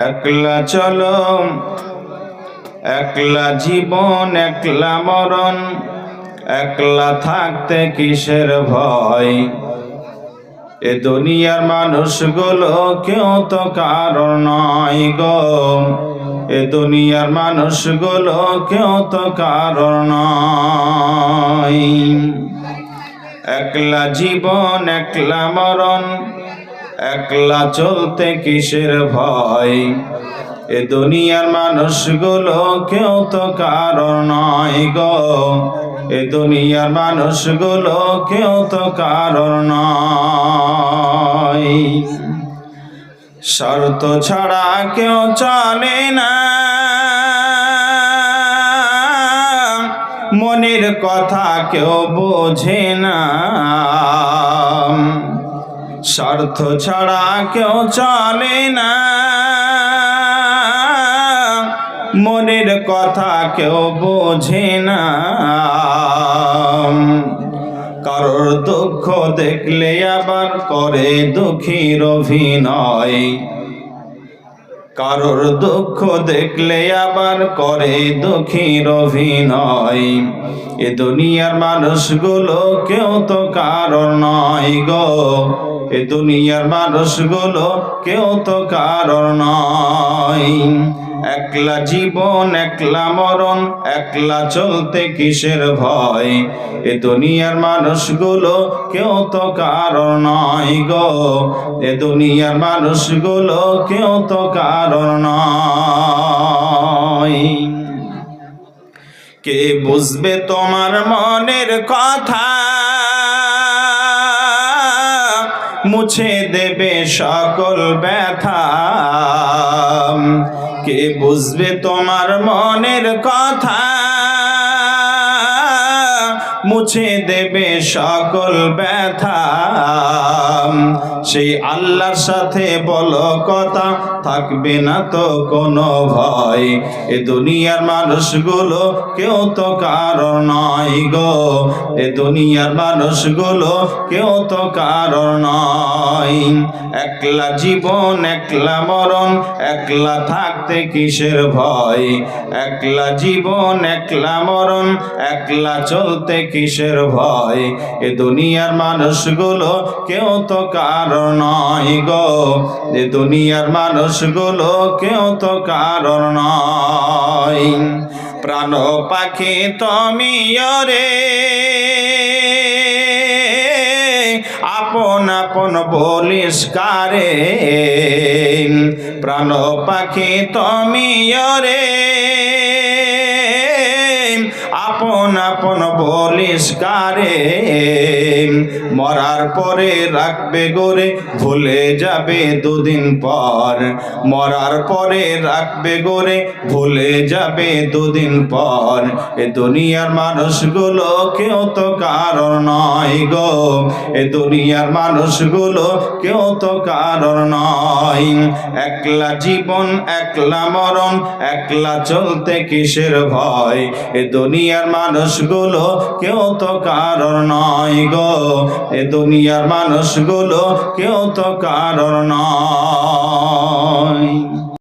একলা চলো একলা জীবন, একলা মরণ, একলা থাকতে কিসের ভয়? এ দুনিয়ার মানুষগুলো কেউ তো কারণ নয় গো। এ দুনিয়ার মানুষগুলো কেউ তো কারণ নয়। একলা জীবন, একলা মরণ একলা চলতে কিসের ভয়? এ দুনিয়ার মানুষগুলো কেউ তো কারণ নয় গো। এ দুনিয়ার মানুষগুলো কেউ তো কারণ নয়। শর্ত ছাড়া কেউ চলে না। মনের কথা কেউ বোঝে না। স্বার্থ ছাড়া কেউ চলে না। মনের কথা কেউ বোঝে না। কারোর দুঃখ দেখলে আবার করে দুঃখীর অভিনয়। কারোর দুঃখ দেখলে আবার করে দুঃখীর অভিনয়। এ দুনিয়ার মানুষগুলো কেউ তো কারণ নয় গো। এ দুনিয়ার মানুষগুলো কেউ তো কারণ নয়। একলা জীবন, একলা মরণ, একলা চলতে কিসের ভয়? এ দুনিয়ার মানুষগুলো কেউ তো কারণ নয় গো। এ দুনিয়ার মানুষগুলো কেউ তো কারণ নয়। কে বুঝবে তোমার মনের কথা? মুছে দেবে সকল ব্যথা। কে বুঝবে তোমার মনের কথা? মুছে দেবে সকল ব্যথা। সেই আল্লাহর সাথে বলো কথা থাকবে না তো কোনো ভয়। এ দুনিয়ার মানুষগুলো কেউ তো কারণ নয় গো। এ দুনিয়ার মানুষগুলো কেউ তো কারণ নয়। একলা জীবন, একলা মরণ, একলা থাকতে কিসের ভয়? একলা জীবন, একলা মরণ, একলা চলতে কিসের ভয়? এ দুনিয়ার মানুষগুলো কেউ তো কারণ নয় গো। এ দুনিয়ার মানুষগুলো কেউ তো কারণ নয়। প্রাণ পাখি তুমি রে আপন আপন বলিস কারে? প্রাণ পাখি তুমি রে আপন বলিস কারে? মরার পরে রাখবে গোরে, ভুলে যাবে দুদিন পর। মরার পরে রাখবে গোরে, ভুলে যাবে দুদিন পর। এ দুনিয়ার মানুষগুলো কেউ তো কারণ নয় গো। এ দুনিয়ার মানুষগুলো কেউ তো কারণ নয়। একলা জীবন, একলা মরণ, একলা চলতে কিসের ভয়? এ দুনিয়ার মানুষগুলো কেউ তো কারণ নয় গো। এ দুনিয়ার মানুষগুলো কেউ তো কারণ নয়।